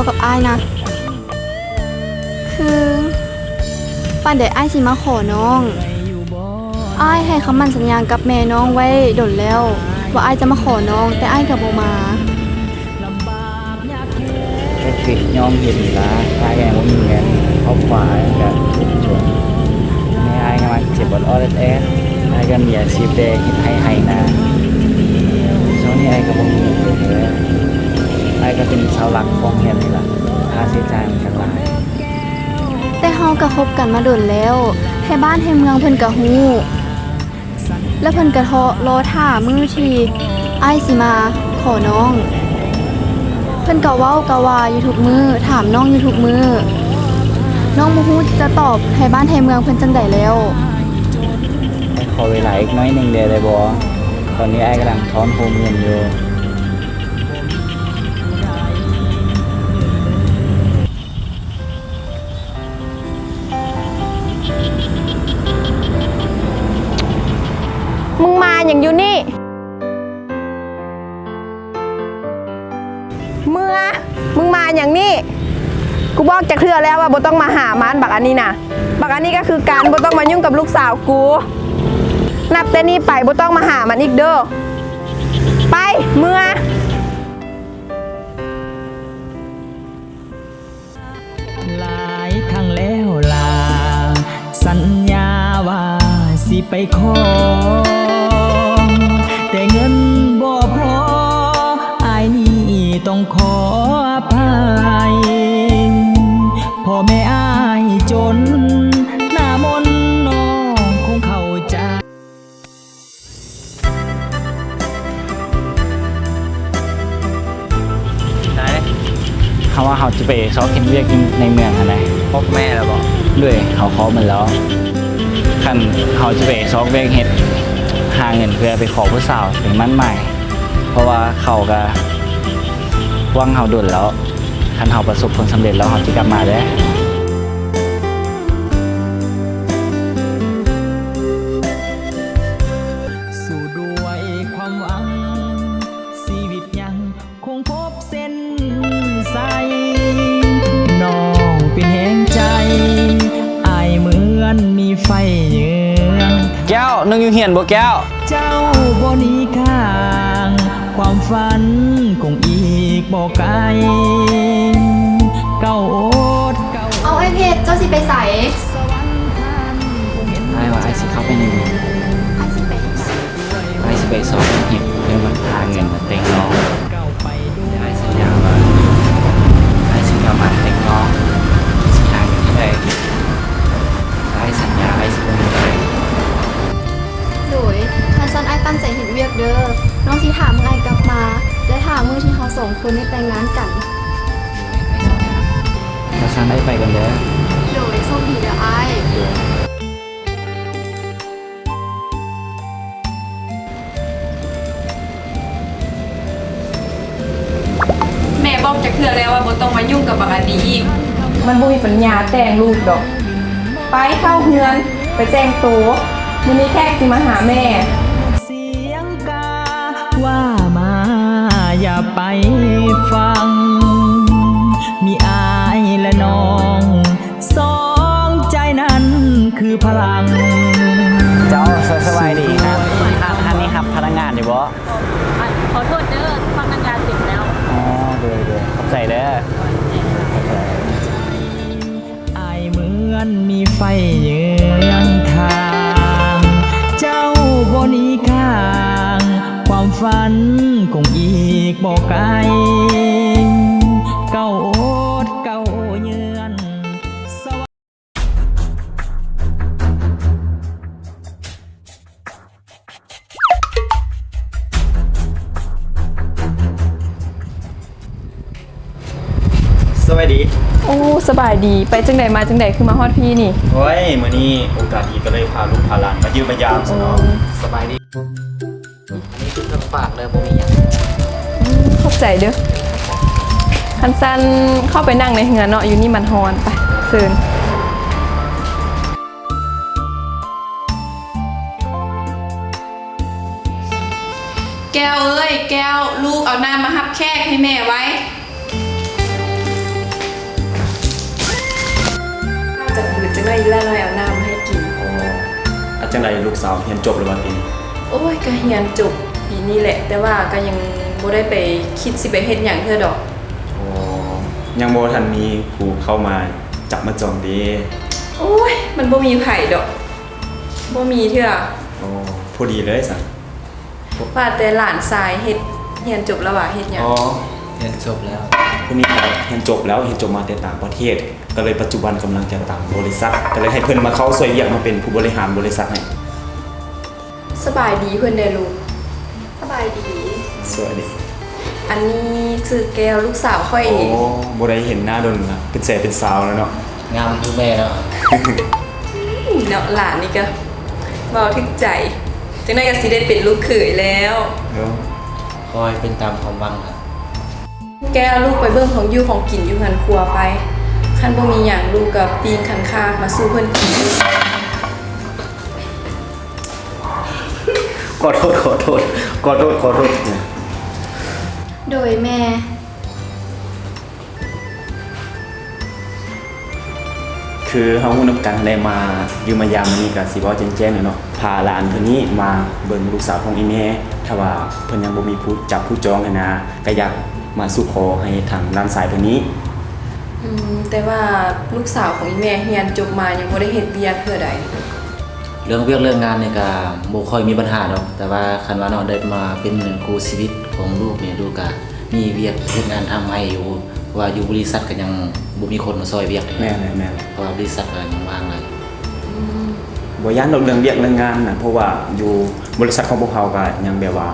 วกับอ้ายนะ คือปันเดี๋ยวอ้ายสิมาขอน้องอ้ายให้คำมั่นสัญญากับแม่น้องไว้ดนแล้ว ว่าอ้ายจะมาขอน้อง แต่อ้ายกับโบมาแค่คิดยอมเห็นละถ้าแกว่มีเงินครอบครัวกับชุมชนไม่อายกันมาเจ็บบนอออดแอดอายก็มีอาชีพเดคิดให้ให้นะช่วงนี้อายก็บ่มีเงินเลยอาย ก็เป็นชาวหลักของเงินนี่แหละค่าใช้จ่ายมันกันหลายแต่เฮาก็คบกันมาดนแล้วให้บ้านให้เมืองเพิ่นก็ฮู้แล้วเพิ่นก็ทอรอท่ามือที่อ้ายสิมาขอน้อง เพิ่นก็เว้าก็ว่าอยู่ทุกมือถามน้องอยู่ทุกมือน้องบ่ฮู้จะตอบให้บ้านให้เมืองเพิ่นจังไดแล้วให้ขอเวลาอีกน้อยหนึ่งเดียวได้บ่ตอนนี้อายกำลังถอนโฮมเงินอยู่ มึงมาอย่างอยู่นี่เมื่อมึงมาอย่างนี้ กูบอกจะเคลือแล้วว่าบ่ต้องมาหามันบักอันนี้นะบักอันนี้ก็คือการบ่ต้องมายุ่งกับลูกสาวกู นับแต่นี้ไปบ่ต้องมาหามันอีกเด้อ ไปเมื่อหลายครั้งแล้วลา สัญญาว่าสิไปขอ เขาว่าเขาจะไปซอกเห็นเวียกอยู่ในเมืองอะไรพบแม่แล้วบอกด้วยเขาขอมันแล้วคันเขาจะไปซอกเวียกเฮ็ดหาเงินเพื่อไปขอผู้สาวเป็นมั่นใหม่ เพราะว่าเขาก็ว่างเขาดุนแล้วคันเขาประสบผลสำเร็จแล้วเขาจะกลับมาได้ ก้วนึงอยู่เหียนบ่แก้ว เจ้าบนีข้าง ความฝันคงอีกบ่ไกลเก้าโอดเก้าเอาไอ้เพชรเจ้าสิไปใส่สวรรค์ท่านคงเห็นไอ้ว่าไอ้สิเข้าไปในเมืองอ้ายสิไปไอ้สิไปซอกเฮ็ดเพื่อมาหาเงินมาเต็งน้องเก้าไปด้วยไอ้สัญญาว่าไอ้สิกลับมาเต็งน้องสิหาเงินที่ใดไโดยคันซันอ้ายตั้งใจเห็นเวียกเด้อ น้องสิถามมึงอ้ายกลับมา และถามมือที่เขาสองคนได้แต่งงานกัน เราซันได้ไปกันเด้อโดยโชคดีเด้ออ้ายแม่บอกจะเคือแล้วว่าบ่ต้องมายุ่งกับบักอันนี้อีก มันบ่มีปัญญาแต่งลูกดอก ไปเข้าเฮือน ไปแต่งตัว มื้อนี้แขกสิมาหาแม่ เสียงกาว่ามาอย่าไปฟัง มีอายและน้องสองใจนั้นคือพลัง เจ้าสบายดีครับท่านนี้ครับพนักงานอยู่บ่ขอโทษเด้อฟังนางการติดแล้วอ๋อเด้อเด้อขอบใจเด้อขอบใจ อายเหมือนมีไฟเยือง ฝันคงอีกบอกไกลเก้าโอดเก้าเยือนสวรรค์สวัสดี โอ้สบายดีไปจังใดมาจังใดคือมาฮอดพี่นี่ โอ้ยมื้อนี้โอกาสดีก็เลยพาลูกพาหลานมายืมมายามซะเนาะสบายดี ลำปากเลยผมมีอย่างข้าใจเด้อคันซันเข้าไปนั่งในเฮือเนาะอยู่นี่มันฮอนไปซินแก้วเอ้ย แก้วลูกเอาน้ำมาหับแขกให้แม่ไว้ จะฝืนจะได้อละน้อยเอาน้ำให้กิน อาจารย์ใดลูกสาวเรียนจบหรือว่าปีโอ้ยกะเฮียนจบ ปีนี้แหละ แต่ว่าก็ยังบ่ได้ไปคิดสิไปเฮ็ดหยังเทื่อดอก อ๋อยังบ่ทันมีผู้เข้ามาจับมาจองเดีโอ้ย มันบ่มีไผดอกบ่มีเทื่ออ๋อพอดีเลยสันว่าแต่หลานชายเฮ็ดเรียนจบแล้วว่าเฮ็ดหยังอ๋อเรียนจบแล้ว คนนี้เรียนจบแล้วเรียนจบมาแต่ต่างประเทศ ก็เลยปัจจุบันกำลังจะต่างบริษัท ก็เลยให้เพิ่นมาเข้าสวยเวียกมาเป็นผู้บริหารบริษัทให้สบายดีเพิ่นได้ลูกส บายดี สวัสดีอันนี้คือแก้วลูกสาวค่อย โอ้บ่ได้เห็นหน้าดนนะเป็นแสเป็นสาวแล้วเนาะงามคือแม่แล้วเนาะหลานนี่ก็เว้าถึกใจจังได๋ก็สิได้เป็นลูกเขยแล้วเนาะคอยเป็นตามความหวังครับแกเอาลูกไปเบิ่งของอยู่ของกินอยู่หันครัวไป คันบ่มีหยังลูกกับปีนขันคากมาสู้เพิ่นกิน ขอโทษขอโทษขอโทษขอโทษโดยแม่ คือเฮาฮู้นำกันได้มาอยู่มายามนี้ก็สิเว้าแจ้งๆหน่อยเนาะพาหลานเพิ่นนี้มาเบิ่งลูกสาวของอีแม่ถ้าว่าเพิ่นยังบ่มีผู้จับผู้จองหั้นนะก็อยากมาสู่ขอให้ทางด้านสายเพิ่นนี้อืมแต่ว่าลูกสาวของอีแม่เรียนจบมายังบ่ได้เฮ็ดเวียกเพื่อใด เรื่องเวียกเรื่องงานเนี่ยก็บ่ค่อยมีปัญหาดอกแต่ว่าคันว่าเนาะได้มาเป็นเหมือนครูชีวิตของลูกเนี่ยลูกก็มีเวียกเฮ็ดงานทำให้อยู่เพราะว่าอยู่บริษัทก็ยังบ่มีคนมาซอยเวียกแม่นเลยแม่นเลยเพราะว่าบริษัทก็ยังว่างหลายบ่ย่านดอกเรื่องเวียกเรื่องงานน่ะเพราะว่าอยู่บริษัทของพวกเขาก็ยังแบบว่า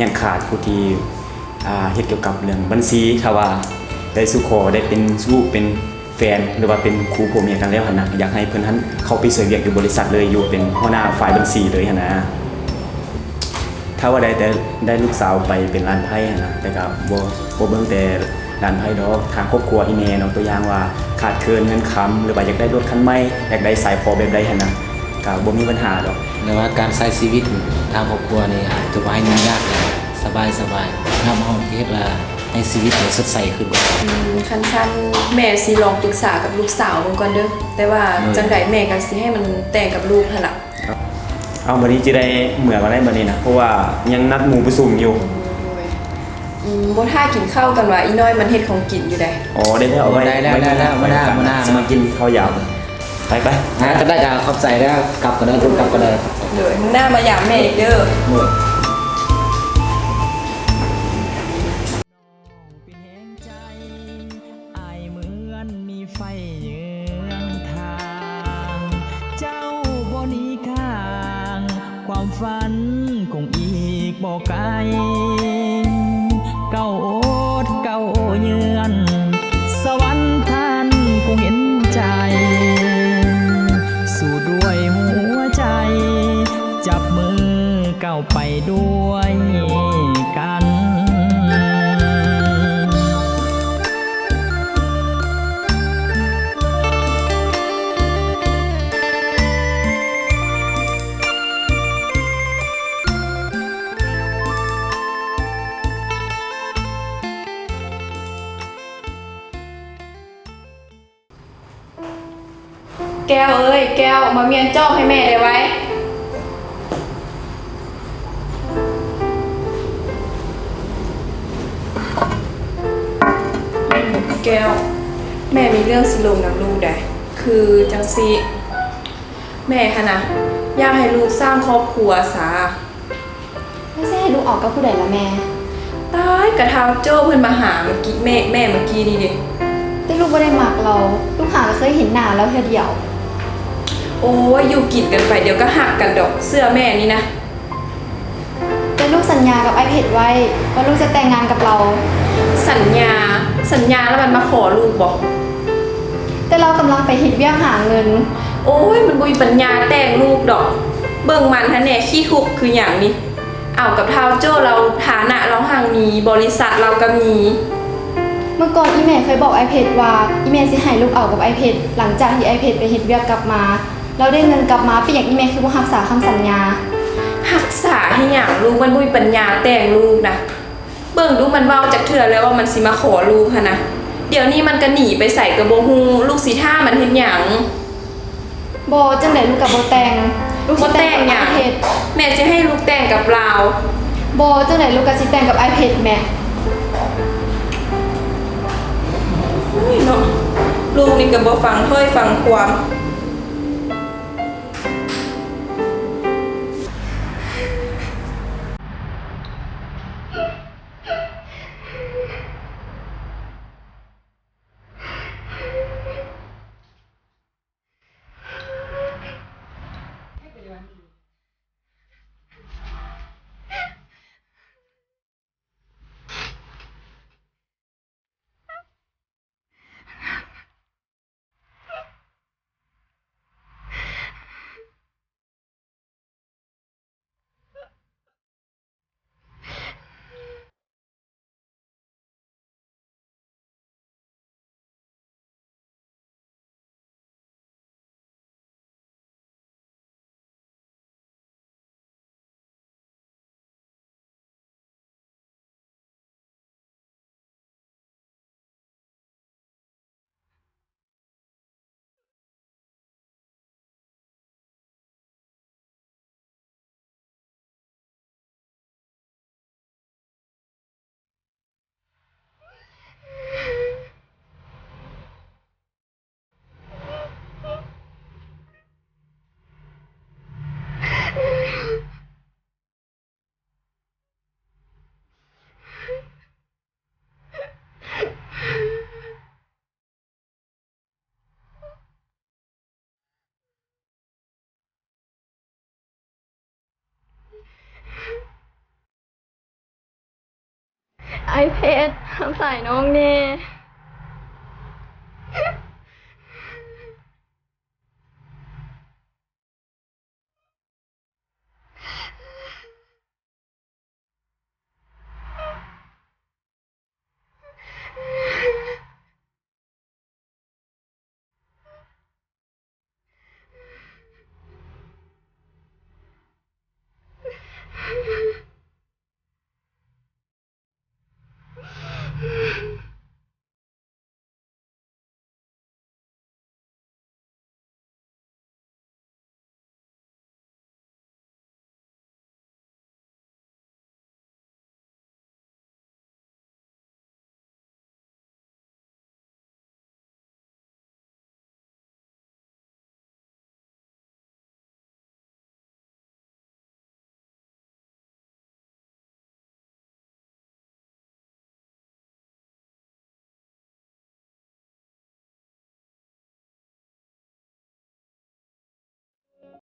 ยังขาดผู้ที่อ่าเฮ็ดเกี่ยวกับเรื่องบัญชีถ้าว่าได้สู่ขอได้เป็นสู้เป็น แฟนหรือว่าเป็นครูผัวเมียกันแล้วหันนะอยากให้เพิ่อนหันเข้าไปช่วยเวียกอยู่บริษัทเลยอยู่เป็นหัวหน้าฝ่ายบัญชีเลยหันนะถ้าว่าได้แต่ได้ลูกสาวไปเป็นร้านไพ่หั่นนะแต่ก็บ่บ่เบิ่งแต่ร้านไพ่ดอกทางครอบครัวอีแม่เนาะตัวอย่างว่าขาดเคินเงินค้ำหรือว่าอยากได้รถคันใหม่อยากได้สายพอแบบใดหันนะก็บ่มีปัญหาดอกแต่ว่าการใช้ชีวิตทางครอบครัวนี่ถือว่าให้ยุ่งยากเลยสบายสบายๆนำเอาเฮ็ดละ ให้ชีวิตเนี่ยสดใสขึ้นกว่าเก่าอืมคันซั่นแม่สิลองปรึกษากับลูกสาวเบิ่งก่อนเด้อแต่ว่าอืมจังไดแม่ก็สิให้มันแต่งกับลูกหั่นล่ะเอาบัดนี้จะได้เหมือนมาได้บัดนี้นะเพราะว่ายังนัดหมู่ประชุมอยู่อืมบ่ท่ากินข้าวกันว่าอีน้อยมันเฮ็ดของกินอยู่ได้อ๋อได้แล้วเอาไว้ได้แล้วได้แล้วมาได้มาได้จะมากินข้าวยาวไปไปฮะก็ได้ก็ขอบใจแล้วกลับก็ได้ทุกกลับก็ได้เดี๋ยวมึงหน้ามายามแม่อีกเด้อ หมด ฝันคงอีกบ่ไกลเก้าโอดเก้าเยือน สวรรค์ท่านคงเห็นใจ สู้ด้วยหัวใจ จับมือก้าวไปด้วยกัน แก้วเอ้ยแก้วมาเมียนจ้องให้แม่ได้ไว้ แก้ว แม่มีเรื่องสิลงนำลูกได้คือจังซีแม่คะนะอยากให้ลูกสร้างครอบครัวสาไม่ใช่ให้ลูกออกกับผู้ใดละแม่ ตายกระเท้าโจ้เพิ่นมาหาเมื่อกี้แม่แม่เมื่อกี้นี่ดิแต่ลูกไม่ได้มักเรา ลูกหาก็เคยเห็นหน้าแล้วเธอเดียว โอ้ยอยู่กินกันไปเดี๋ยวก็หักกันดอกเสื้อแม่นี่นะ แต่ลูกสัญญากับไอเพชรไว้ว่าลูกจะแต่งงานกับเรา สัญญาสัญญาแล้วมันมาขอลูกบอก แต่เรากำลังไปเฮ็ดเวียกหาเงิน โอ้ยมันบุยปัญญาแต่งลูกดอก เบิ่งมันฮะแน่ขี้ทุกข์คืออย่างนี้ เอากับเท้าโจ้เราฐานะเราห่างมีบริษัทเราก็มี เมื่อก่อนอีเมลเคยบอกไอเพชรว่าอีเมลสิให้ลูกเอากับไอเพชรหลังจากที่ไอเพชรไปเฮ็ดเวียกกลับมา เราได้เงินกลับมาเป็นอย่างที่แม่คือว่าหักษาคำสัญญา หักษาให้อย่างลูกมันบุยปัญญาแต่งลูกนะเบิ่งดูมันเว้าจากเถื่อแล้วว่ามันสิมาขอลูกฮะนะเดี๋ยวนี้มันก็หนีไปใส่กระโบฮูลูกสีท่ามันเห็นอย่างบอจังไหนลูกกับโบแตงลูกแตงอกัย่างแม่จะให้ลูกแต่งกับเราบอจังไหนลูกกับสิแตงกับไอเพชรแม่ลูกนี่ก็บ่ฟังถ้อยฟังความ ไอเพชรทำใส่น้องเน่